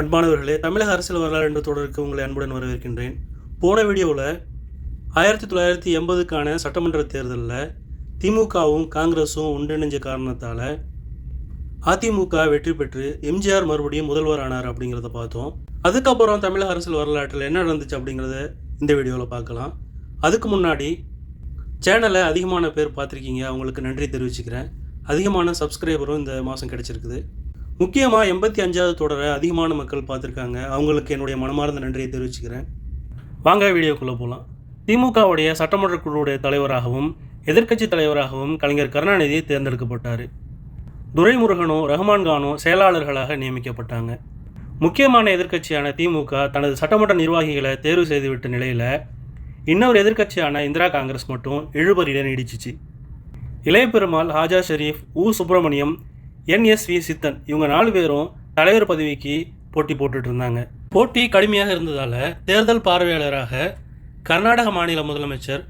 அன்பானவர்களே தமிழக அரசியல் வரலாறு என்ற தொடருக்கு உங்களை அன்புடன் வரவேற்கின்றேன். போன வீடியோவில் ஆயிரத்தி தொள்ளாயிரத்தி எண்பதுக்கான சட்டமன்ற தேர்தலில் திமுகவும் காங்கிரஸும் ஒன்றிணைஞ்ச காரணத்தால் அதிமுக வெற்றி பெற்று எம்ஜிஆர் மறுபடியும் முதல்வர் ஆனார் அப்படிங்கிறத பார்த்தோம். அதுக்கப்புறம் தமிழக அரசியல் வரலாற்றில் என்ன நடந்துச்சு அப்படிங்கிறத இந்த வீடியோவில் பார்க்கலாம். அதுக்கு முன்னாடி சேனலை அதிகமான பேர் பார்த்துருக்கீங்க அவங்களுக்கு நன்றி தெரிவிச்சுக்கிறேன். அதிகமான சப்ஸ்கிரைபரும் இந்த மாதம் கிடச்சிருக்குது. முக்கியமாக எண்பத்தி அஞ்சாவது தொடரை அதிகமான மக்கள் பார்த்துருக்காங்க. அவங்களுக்கு என்னுடைய மனமார்ந்த நன்றியை தெரிவிச்சுக்கிறேன். வாங்க வீடியோக்குள்ளே போகலாம் திமுகவுடைய சட்டமன்ற குழுவுடைய தலைவராகவும் எதிர்க்கட்சி தலைவராகவும் கலைஞர் கருணாநிதி தேர்ந்தெடுக்கப்பட்டார். துரைமுருகனும் ரஹ்மான் செயலாளர்களாக நியமிக்கப்பட்டாங்க. முக்கியமான எதிர்க்கட்சியான திமுக தனது சட்டமன்ற நிர்வாகிகளை தேர்வு செய்துவிட்ட நிலையில் இன்னொரு எதிர்க்கட்சியான இந்திரா காங்கிரஸ் மட்டும் இழுபறியில் நீடிச்சிச்சு. இளைய பெருமாள் ஹாஜா ஷெரீஃப் உ. சுப்பிரமணியம் என்எஸ்வி சித்தன். இவங்க நாலு பேரும் தலைவர் பதவிக்கு போட்டி போட்டுட்டு இருந்தாங்க. போட்டி கடுமையாக இருந்ததால் தேர்தல் பார்வையாளராக கர்நாடக மாநில முதலமைச்சர்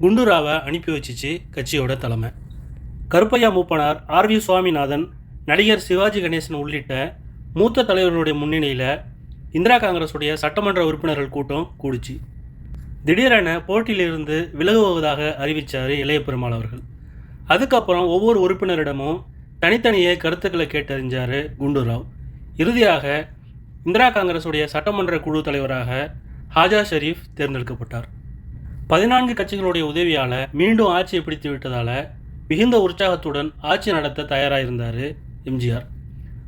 குண்டுராவை அனுப்பி வச்சிச்சு கட்சியோட தலைமை. கருப்பையா மூப்பனார் ஆர் வி சுவாமிநாதன் நடிகர் சிவாஜி கணேசன் உள்ளிட்ட மூத்த தலைவர்களுடைய முன்னிலையில் இந்திரா காங்கிரஸுடைய சட்டமன்ற உறுப்பினர்கள் கூட்டம் கூடிச்சு. திடீரென போட்டியிலிருந்து விலகுவதாக அறிவித்தார் இளைய பெருமாள் அவர்கள். அதுக்கப்புறம் ஒவ்வொரு உறுப்பினரிடமும் தனித்தனியே கருத்துக்களை கேட்டறிஞ்சார் குண்டுராவ். இறுதியாக இந்திரா காங்கிரஸுடைய சட்டமன்ற குழு தலைவராக ஹாஜா ஷெரீஃப் தேர்ந்தெடுக்கப்பட்டார். பதினான்கு கட்சிகளுடைய உதவியால் மீண்டும் ஆட்சியை பிடித்து விட்டதால் மிகுந்த உற்சாகத்துடன் ஆட்சி நடத்த தயாராக எம்ஜிஆர்.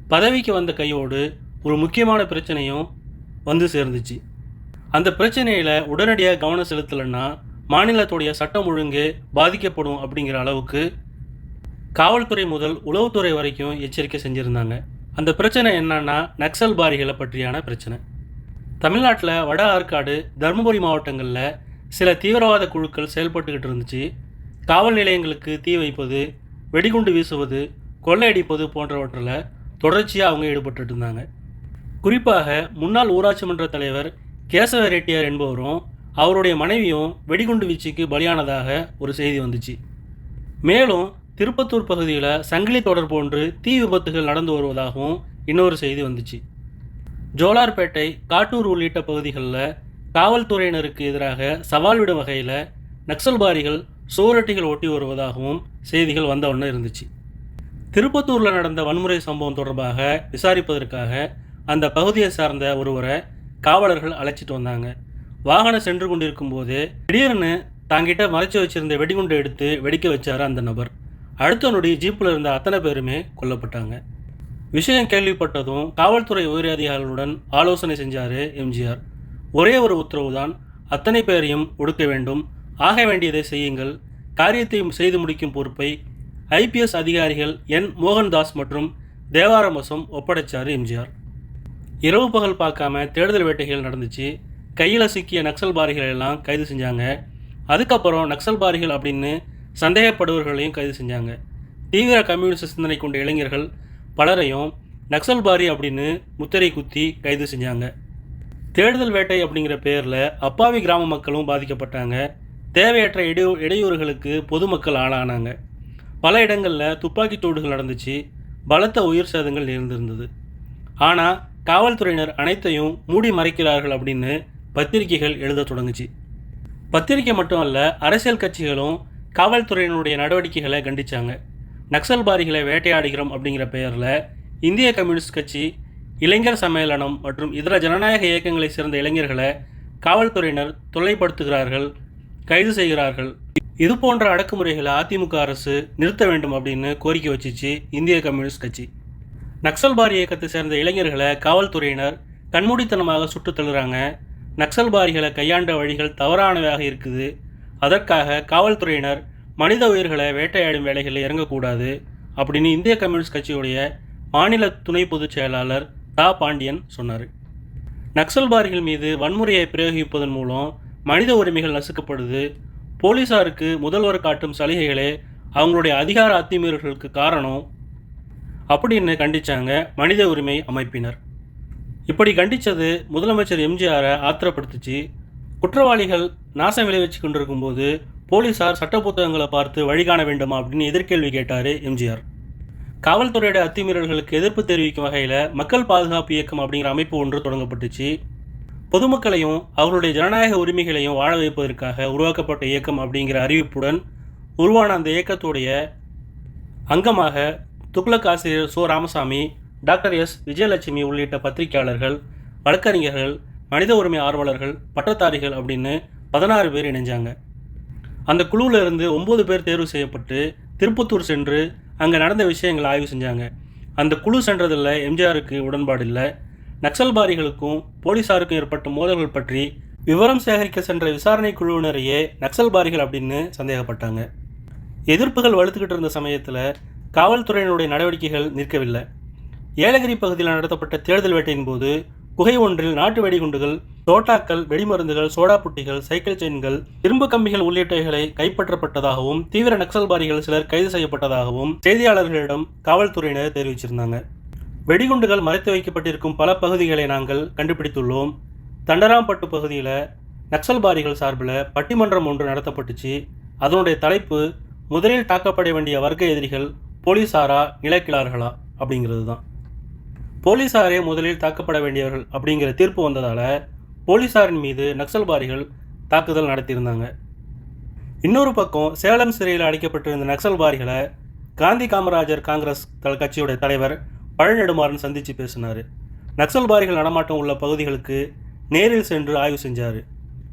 பதவிக்கு வந்த கையோடு ஒரு முக்கியமான பிரச்சனையும் வந்து சேர்ந்துச்சு. அந்த பிரச்சனையில் உடனடியாக கவனம் செலுத்தலைன்னா மாநிலத்துடைய சட்டம் ஒழுங்கு பாதிக்கப்படும் அப்படிங்கிற அளவுக்கு காவல்துறை முதல் உளவுத்துறை வரைக்கும் எச்சரிக்கை செஞ்சுருந்தாங்க. அந்த பிரச்சனை என்னன்னா நக்சல் பாரிகளை பற்றியான பிரச்சனை. தமிழ்நாட்டில் வட ஆற்காடு தருமபுரி மாவட்டங்களில் சில தீவிரவாத குழுக்கள் செயல்பட்டுக்கிட்டு இருந்துச்சு. காவல் நிலையங்களுக்கு தீ வைப்பது வெடிகுண்டு வீசுவது கொள்ளையடிப்பது போன்றவற்றில் தொடர்ச்சியாக அவங்க ஈடுபட்டுட்டு இருந்தாங்க. குறிப்பாக முன்னாள் ஊராட்சி மன்ற தலைவர் கேசவ ரெட்டியார் என்பவரும் அவருடைய மனைவியும் வெடிகுண்டு வீச்சுக்கு பலியானதாக ஒரு செய்தி வந்துச்சு. மேலும் திருப்பத்தூர் பகுதியில் சங்கிலி தொடர் போன்று தீ விபத்துகள் நடந்து வருவதாகவும் இன்னொரு செய்தி வந்துச்சு. ஜோலார்பேட்டை காட்டூர் உள்ளிட்ட பகுதிகளில் காவல்துறையினருக்கு எதிராக சவால் விடும் வகையில் நக்சல்பாரிகள் சுவரொட்டிகள் ஒட்டி வருவதாகவும் செய்திகள் வந்த ஒன்று இருந்துச்சு. திருப்பத்தூரில் நடந்த வன்முறை சம்பவம் தொடர்பாக விசாரிப்பதற்காக அந்த பகுதியை சார்ந்த ஒருவரை காவலர்கள் அழைச்சிட்டு வந்தாங்க. வாகனம் சென்று கொண்டிருக்கும் போது திடீர்னு தாங்கிட்ட மறைச்சி வச்சிருந்த வெடிகுண்டை எடுத்து வெடிக்க வச்சார் அந்த நபர். அடுத்த நொடி ஜீப்பில் இருந்த அத்தனை பேருமே கொல்லப்பட்டாங்க. விஷயம் கேள்விப்பட்டதும் காவல்துறை உயரதிகாரிகளுடன் ஆலோசனை செஞ்சார் எம்ஜிஆர். ஒரே ஒரு உத்தரவு தான் அத்தனை பேரையும் ஒடுக்க வேண்டும். ஆக வேண்டியதை செய்யுங்கள். காரியத்தை செய்து முடிக்கும் பொறுப்பை ஐபிஎஸ் அதிகாரிகள் என். மோகன்தாஸ் மற்றும் தேவாரமசம் ஒப்படைச்சார் எம்ஜிஆர். இரவு பகல் பார்க்காம தேடுதல் வேட்டைகள் நடந்துச்சு. கையில் சிக்கிய நக்சல்பாரிகள் எல்லாம் கைது செஞ்சாங்க. அதுக்கப்புறம் நக்சல்பாரிகள் அப்படின்னு சந்தேகப்படுபவர்களையும் கைது செஞ்சாங்க. தீவிர கம்யூனிஸ்ட் சிந்தனை கொண்ட இளைஞர்கள் பலரையும் நக்சல்பாரி அப்படின்னு முத்திரை குத்தி கைது செஞ்சாங்க. தேடுதல் வேட்டை அப்படிங்கிற பேரில் அப்பாவி கிராம மக்களும் பாதிக்கப்பட்டாங்க. தேவையற்ற இடையூ இடையூறுகளுக்கு பொதுமக்கள் ஆளானாங்க. பல இடங்களில் துப்பாக்கி சூடுகள் நடந்துச்சு. பலத்த உயிர் சேதங்கள் நேர்ந்திருந்தது. ஆனால் காவல்துறையினர் அனைத்தையும் மூடி மறைக்கிறார்கள் அப்படின்னு பத்திரிகைகள் எழுத தொடங்குச்சு. பத்திரிகை மட்டும் அல்ல அரசியல் கட்சிகளும் காவல்துறையினுடைய நடவடிக்கைகளை கண்டிச்சாங்க. நக்சல்பாரிகளை வேட்டையாடுகிறோம் அப்படிங்கிற பெயரில் இந்திய கம்யூனிஸ்ட் கட்சி இளைஞர் சம்மேளனம் மற்றும் இதர ஜனநாயக இயக்கங்களை சேர்ந்த இளைஞர்களை காவல்துறையினர் தொல்லைப்படுத்துகிறார்கள் கைது செய்கிறார்கள். இது போன்ற அடக்குமுறைகளை அதிமுக அரசு நிறுத்த வேண்டும் அப்படின்னு கோரிக்கை வச்சிச்சு இந்திய கம்யூனிஸ்ட் கட்சி. நக்சல்பாரி இயக்கத்தை சேர்ந்த இளைஞர்களை காவல்துறையினர் கண்மூடித்தனமாக சுட்டுத் தள்ளுறாங்க. நக்சல்பாரிகளை கையாண்ட வழிகள் தவறானவையாக இருக்குது. அதற்காக காவல்துறையினர் மனித உயிர்களை வேட்டையாடும் வேலைகளில் இறங்கக்கூடாது அப்படின்னு இந்திய கம்யூனிஸ்ட் கட்சியுடைய மாநில துணை பொதுச் செயலாளர் தா பாண்டியன் சொன்னார். நக்சல்பாரிகள் மீது வன்முறையை பிரயோகிப்பதன் மூலம் மனித உரிமைகள் நசுக்கப்படுது. போலீசாருக்கு முதல்வர் காட்டும் சலுகைகளே அவங்களுடைய அதிகார அத்துமீறல்களுக்கு காரணம் அப்படின்னு கண்டிச்சாங்க மனித உரிமை அமைப்பினர். இப்படி கண்டித்தது முதலமைச்சர் எம்ஜிஆரை ஆத்திரப்படுத்துச்சு. குற்றவாளிகள் நாசம் விளைவிச்சு கொண்டிருக்கும்போது போலீசார் சட்ட புத்தகங்களை பார்த்து வழிகாண வேண்டுமா அப்படின்னு எதிர்கேள்வி கேட்டார் எம்ஜிஆர். காவல்துறையோட அத்துமீறல்களுக்கு எதிர்ப்பு தெரிவிக்கும் வகையில் மக்கள் பாதுகாப்பு இயக்கம் அப்படிங்கிற அமைப்பு ஒன்று தொடங்கப்பட்டுச்சு. பொதுமக்களையும் அவர்களுடைய ஜனநாயக உரிமைகளையும் வாழ வைப்பதற்காக உருவாக்கப்பட்ட இயக்கம் அப்படிங்கிற அறிவிப்புடன் உருவான அந்த இயக்கத்துடைய அங்கமாக துக்ளக் ஆசிரியர் சோ ராமசாமி டாக்டர் எஸ் விஜயலட்சுமி உள்ளிட்ட பத்திரிகையாளர்கள் வழக்கறிஞர்கள் மனித உரிமை ஆர்வலர்கள் பட்டதாரிகள் அப்படின்னு பதினாறு பேர் இணைஞ்சாங்க. அந்த குழுவில் இருந்து ஒம்பது பேர் தேர்வு செய்யப்பட்டு திருப்பத்தூர் சென்று அங்கே நடந்த விஷயங்களை ஆய்வு செஞ்சாங்க. அந்த குழு சென்றதில் எம்ஜிஆருக்கு உடன்பாடு இல்லை. நக்சல்பாரிகளுக்கும் போலீஸாருக்கும் ஏற்பட்ட மோதல்கள் பற்றி விவரம் சேகரிக்க சென்ற விசாரணை குழுவினரையே நக்சல்பாரிகள் அப்படின்னு சந்தேகப்பட்டாங்க. எதிர்ப்புகள் வலுத்துக்கிட்டு இருந்த சமயத்தில் காவல்துறையினுடைய நடவடிக்கைகள் நிற்கவில்லை. ஏலகிரி பகுதியில் நடத்தப்பட்ட தேடுதல் வேட்டையின் போது குகை ஒன்றில் நாட்டு வெடிகுண்டுகள் தோட்டாக்கள் வெடிமருந்துகள் சோடா புட்டிகள் சைக்கிள் செயின்கள் இரும்பு கம்பிகள் உள்ளிட்டவைகளை கைப்பற்றப்பட்டதாகவும் தீவிர நக்சல்பாரிகள் சிலர் கைது செய்யப்பட்டதாகவும் செய்தியாளர்களிடம் காவல்துறையினர் தெரிவிச்சிருந்தாங்க. வெடிகுண்டுகள் மறைத்து வைக்கப்பட்டிருக்கும் பல பகுதிகளை நாங்கள் கண்டுபிடித்துள்ளோம். தண்டராம்பட்டு பகுதியில் நக்சல்பாரிகள் சார்பில் பட்டிமன்றம் ஒன்று நடத்தப்பட்டுச்சு. அதனுடைய தலைப்பு முதலில் தாக்கப்பட வேண்டிய வர்க்க எதிரிகள் போலீசாரா நிலக்கிழார்களா அப்படிங்கிறது தான் போலீசாரே முதலில் தாக்கப்பட வேண்டியவர்கள் அப்படிங்கிற தீர்ப்பு வந்ததால் போலீசாரின் மீது நக்சல்பாரிகள் தாக்குதல் நடத்தியிருந்தாங்க. இன்னொரு பக்கம் சேலம் சிறையில் அடைக்கப்பட்டிருந்த நக்சல்பாரிகளை காந்தி காமராஜர் காங்கிரஸ் த- கட்சியோட தலைவர் பழநெடுமாறன் சந்தித்து பேசினார். நக்சல்பாரிகள் நடமாட்டம் உள்ள பகுதிகளுக்கு நேரில் சென்று ஆய்வு செஞ்சார்.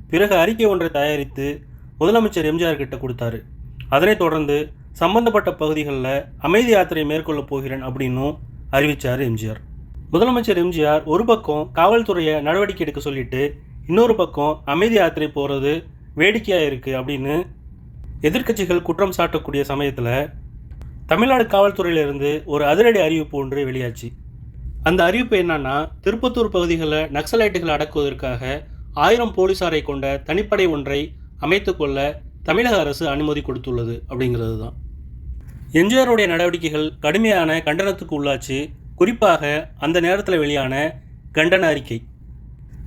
பிறகு அறிக்கை ஒன்றை தயாரித்து முதலமைச்சர் எம்ஜிஆர் கிட்ட கொடுத்தாரு. அதனைத் தொடர்ந்து சம்பந்தப்பட்ட பகுதிகளில் அமைதி யாத்திரை மேற்கொள்ளப் போகிறேன் அப்படின்னும் அறிவிச்சார் எம்ஜிஆர். முதலமைச்சர் எம்ஜிஆர் ஒரு பக்கம் காவல்துறையை நடவடிக்கை எடுக்க சொல்லிட்டு இன்னொரு பக்கம் அமைதி யாத்திரை போகிறது வேடிக்கையாக இருக்குது அப்படின்னு எதிர்க்கட்சிகள் குற்றம் சாட்டக்கூடிய சமயத்தில் தமிழ்நாடு காவல்துறையிலிருந்து ஒரு அதிரடி அறிவிப்பு ஒன்று வெளியாச்சு. அந்த அறிவிப்பு என்னன்னா திருப்பத்தூர் பகுதிகளில் நக்சலைட்டுகளை அடக்குவதற்காக ஆயிரம் போலீசாரை கொண்ட தனிப்படை ஒன்றை அமைத்துக்கொள்ள தமிழக அரசு அனுமதி கொடுத்துள்ளது அப்படிங்கிறது தான் எம்ஜிஆருடைய நடவடிக்கைகள் கடுமையான கண்டனத்துக்கு உள்ளாச்சு. குறிப்பாக அந்த நேரத்தில் வெளியான கண்டன அறிக்கை.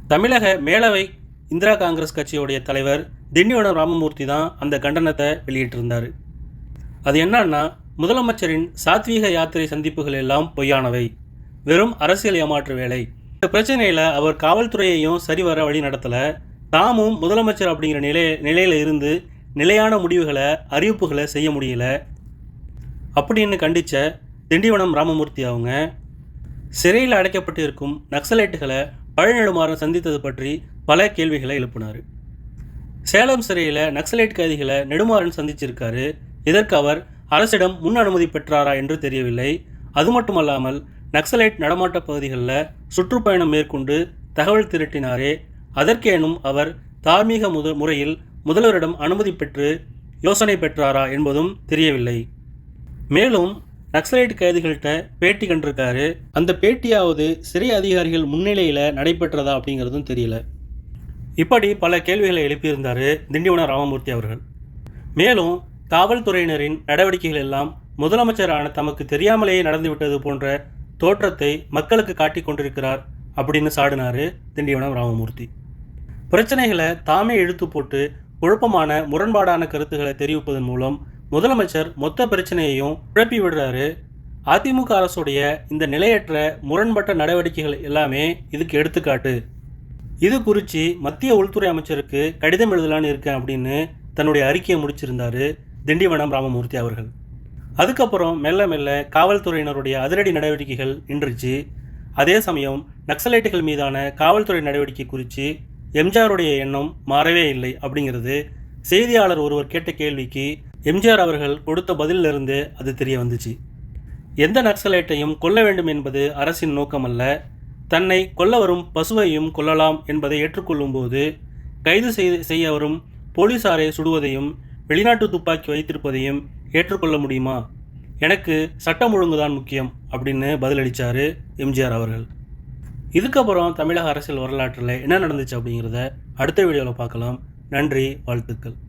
தமிழக மேலவை இந்திரா காங்கிரஸ் கட்சியுடைய தலைவர் திண்டிவனம் ராமமூர்த்தி தான் அந்த கண்டனத்தை வெளியிட்டிருந்தார். அது என்னன்னா முதலமைச்சரின் சாத்வீக யாத்திரை சந்திப்புகள் எல்லாம் பொய்யானவை. வெறும் அரசியல் ஏமாற்று வேலை. இந்த பிரச்சனையில் அவர் காவல்துறையையும் சரிவர வழி நடத்தலை. தாமும் முதலமைச்சர் அப்படிங்கிற நிலை நிலையில் இருந்து நிலையான முடிவுகளை அறிவிப்புகளை செய்ய முடியல. அப்படின்னு கண்டித்த திண்டிவனம் ராமமூர்த்தி அவங்க. சிறையில் அடைக்கப்பட்டு இருக்கும் நக்சலைட்டுகளை பழநெடுமாறன் சந்தித்தது பற்றி பல கேள்விகளை எழுப்பினார். சேலம் சிறையில் நக்சலைட் கைதிகளை நெடுமாறன் சந்திச்சிருக்காரு. இதற்கு அவர் அரசிடம் முன் அனுமதி பெற்றாரா என்று தெரியவில்லை. அது மட்டுமல்லாமல் நக்சலைட் நடமாட்ட பகுதிகளில் சுற்றுப்பயணம் மேற்கொண்டு தகவல் திரட்டினாரே. அதற்கேனும் அவர் தார்மீக முத முறையில் முதல்வரிடம் அனுமதி பெற்று யோசனை பெற்றாரா என்பதும் தெரியவில்லை. மேலும் நக்சலைட் கைதிகள்கிட்ட பேட்டி கண்டிருக்காரு. அந்த பேட்டியாவது சிறை அதிகாரிகள் முன்னிலையில் நடைபெற்றதா அப்படிங்கிறதும் தெரியல. இப்படி பல கேள்விகளை எழுப்பியிருந்தார் திண்டிவனம் ராமமூர்த்தி அவர்கள். மேலும் காவல்துறையினரின் நடவடிக்கைகள் எல்லாம் முதலமைச்சரான தமக்கு தெரியாமலேயே நடந்துவிட்டது போன்ற தோற்றத்தை மக்களுக்கு காட்டிக் கொண்டிருக்கிறார் அப்படின்னு சாடினார் திண்டிவனம் ராமமூர்த்தி. பிரச்சனைகளை தாமே இழுத்து போட்டு குழப்பமான முரண்பாடான கருத்துக்களை தெரிவிப்பதன் மூலம் முதலமைச்சர் மொத்த பிரச்சனையையும் குழப்பி விடுறாரு. அதிமுக அரசுடைய இந்த நிலையற்ற முரண்பட்ட நடவடிக்கைகள் எல்லாமே இதுக்கு எடுத்துக்காட்டு. இது குறித்து மத்திய உள்துறை அமைச்சருக்கு கடிதம் எழுதலான்னு இருக்கேன் அப்படின்னு தன்னுடைய அறிக்கையை முடிச்சிருந்தாரு திண்டிவனம் ராமமூர்த்தி அவர்கள். அதுக்கப்புறம் மெல்ல மெல்ல காவல்துறையினருடைய அதிரடி நடவடிக்கைகள் நின்றுச்சு. அதே சமயம் நக்சலைட்டுகள் மீதான காவல்துறை நடவடிக்கை குறித்து எம்ஜிஆருடைய எண்ணம் மாறவே இல்லை அப்படிங்கிறது செய்தியாளர் ஒருவர் கேட்ட கேள்விக்கு எம்ஜிஆர் அவர்கள் கொடுத்த பதிலிலிருந்து அது தெரிய வந்துச்சு. எந்த நக்சலைட்டையும் கொல்ல வேண்டும் என்பது அரசின் நோக்கமல்ல. தன்னை கொல்ல வரும் பசுவையும் கொல்லலாம் என்பதை ஏற்றுக்கொள்ளும்போது கைது செய்ய வரும் போலீசாரை சுடுவதையும் வெளிநாட்டு துப்பாக்கி வைத்திருப்பதையும் ஏற்றுக்கொள்ள முடியுமா? எனக்கு சட்டம் ஒழுங்குதான் முக்கியம் அப்படின்னு பதிலளித்தார் எம்ஜிஆர் அவர்கள். இதுக்கப்புறம் தமிழக அரசியல் வரலாற்றில் என்ன நடந்துச்சு அப்படிங்கிறத அடுத்த வீடியோவில் பார்க்கலாம். நன்றி வாழ்த்துக்கள்.